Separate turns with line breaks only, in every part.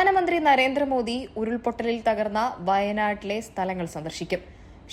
പ്രധാനമന്ത്രി നരേന്ദ്രമോദി ഉരുൾപൊട്ടലിൽ തകർന്ന വയനാട്ടിലെ സ്ഥലങ്ങൾ സന്ദർശിക്കും.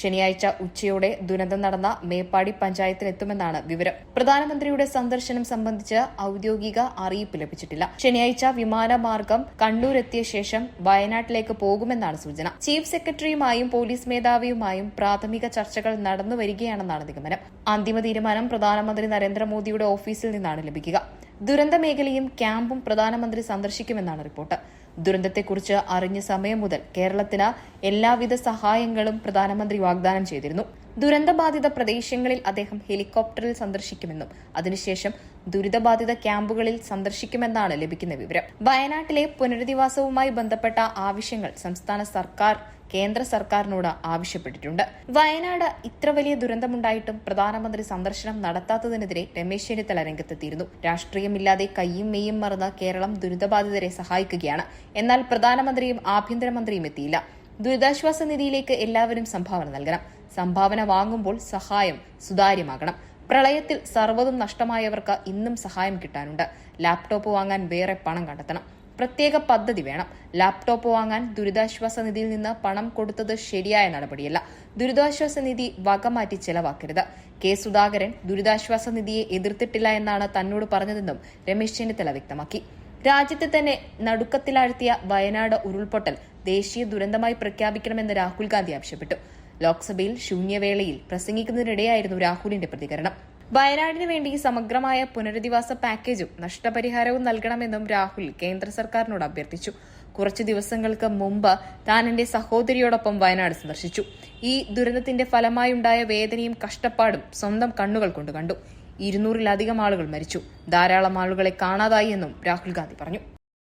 ശനിയാഴ്ച ഉച്ചയോടെ ദുരന്തം നടന്ന മേപ്പാടി പഞ്ചായത്തിലെത്തുമെന്നാണ് വിവരം. പ്രധാനമന്ത്രിയുടെ സന്ദർശനം സംബന്ധിച്ച് ഔദ്യോഗിക അറിയിപ്പ് ലഭിച്ചിട്ടില്ല. ശനിയാഴ്ച വിമാനമാർഗം കണ്ണൂരെത്തിയ ശേഷം വയനാട്ടിലേക്ക് പോകുമെന്നാണ് സൂചന. ചീഫ് സെക്രട്ടറിയുമായും പോലീസ് മേധാവിയുമായും പ്രാഥമിക ചർച്ചകൾ നടന്നുവരികയാണെന്നാണ് നിഗമനം. അന്തിമ തീരുമാനം പ്രധാനമന്ത്രി നരേന്ദ്രമോദിയുടെ ഓഫീസിൽ നിന്നാണ് ലഭിക്കുക. ദുരന്ത മേഖലയും ക്യാമ്പും പ്രധാനമന്ത്രി സന്ദർശിക്കുമെന്നാണ് റിപ്പോർട്ട്. ദുരന്തത്തെക്കുറിച്ച് അറിഞ്ഞ സമയം മുതൽ കേരളത്തിന് എല്ലാവിധ സഹായങ്ങളും പ്രധാനമന്ത്രി വാഗ്ദാനം ചെയ്തിരുന്നു. ദുരന്തബാധിത പ്രദേശങ്ങളിൽ അദ്ദേഹം ഹെലികോപ്റ്ററിൽ സന്ദർശിക്കുമെന്നും അതിനുശേഷം ദുരിതബാധിത ക്യാമ്പുകളിൽ സന്ദർശിക്കുമെന്നാണ് ലഭിക്കുന്ന വിവരം. വയനാട്ടിലെ പുനരധിവാസവുമായി ബന്ധപ്പെട്ട ആവശ്യങ്ങൾ സംസ്ഥാന സർക്കാർ കേന്ദ്ര സർക്കാരിനോട് ആവശ്യപ്പെട്ടിട്ടുണ്ട്. വയനാട് ഇത്ര വലിയ ദുരന്തമുണ്ടായിട്ടും പ്രധാനമന്ത്രി സന്ദർശനം നടത്താത്തതിനെതിരെ രമേശ് ചെന്നിത്തല രംഗത്തെത്തിയിരുന്നു. രാഷ്ട്രീയമില്ലാതെ കയ്യും മെയ്യും മറന്ന് കേരളം ദുരിതബാധിതരെ സഹായിക്കുകയാണ്. എന്നാൽ പ്രധാനമന്ത്രിയും ആഭ്യന്തരമന്ത്രിയും എത്തിയില്ല. ദുരിതാശ്വാസ നിധിയിലേക്ക് എല്ലാവരും സംഭാവന നൽകണം. സംഭാവന വാങ്ങുമ്പോൾ സഹായം സുതാര്യമാകണം. പ്രളയത്തിൽ സർവതും നഷ്ടമായവർക്ക് ഇന്നും സഹായം കിട്ടാനുണ്ട്. ലാപ്ടോപ്പ് വാങ്ങാൻ വേറെ പണം കണ്ടെത്തണം. പ്രത്യേക പദ്ധതി വേണം. ലാപ്ടോപ്പ് വാങ്ങാൻ ദുരിതാശ്വാസ നിധിയിൽ നിന്ന് പണം കൊടുത്തത് ശരിയായ നടപടിയല്ല. ദുരിതാശ്വാസ നിധി വകമാറ്റി ചെലവാക്കരുത്. കെ സുധാകരൻ ദുരിതാശ്വാസ നിധിയെ എതിർത്തിട്ടില്ല എന്നാണ് തന്നോട് പറഞ്ഞതെന്നും രമേശ് ചെന്നിത്തല വ്യക്തമാക്കി. രാജ്യത്തെ തന്നെ നടുക്കത്തിലാഴ്ത്തിയ വയനാട് ഉരുൾപൊട്ടൽ ദേശീയ ദുരന്തമായി പ്രഖ്യാപിക്കണമെന്ന് രാഹുൽ ഗാന്ധി ആവശ്യപ്പെട്ടു. ലോക്സഭയിൽ ശൂന്യവേളയിൽ പ്രസംഗിക്കുന്നതിനിടെയായിരുന്നു രാഹുലിന്റെ പ്രതികരണം. വയനാടിന് വേണ്ടി സമഗ്രമായ പുനരധിവാസ പാക്കേജും നഷ്ടപരിഹാരവും നൽകണമെന്നും രാഹുൽ കേന്ദ്ര സർക്കാരിനോട് അഭ്യർത്ഥിച്ചു. കുറച്ചു ദിവസങ്ങൾക്ക് മുമ്പ് താൻ എന്റെ സഹോദരിയോടൊപ്പം വയനാട് സന്ദർശിച്ചു. ഈ ദുരന്തത്തിന്റെ ഫലമായുണ്ടായ വേദനയും കഷ്ടപ്പാടും സ്വന്തം കണ്ണുകൾ കൊണ്ട് കണ്ടു. ഇരുന്നൂറിലധികം ആളുകൾ മരിച്ചു. ധാരാളം ആളുകളെ കാണാതായി എന്നും രാഹുൽ ഗാന്ധി പറഞ്ഞു.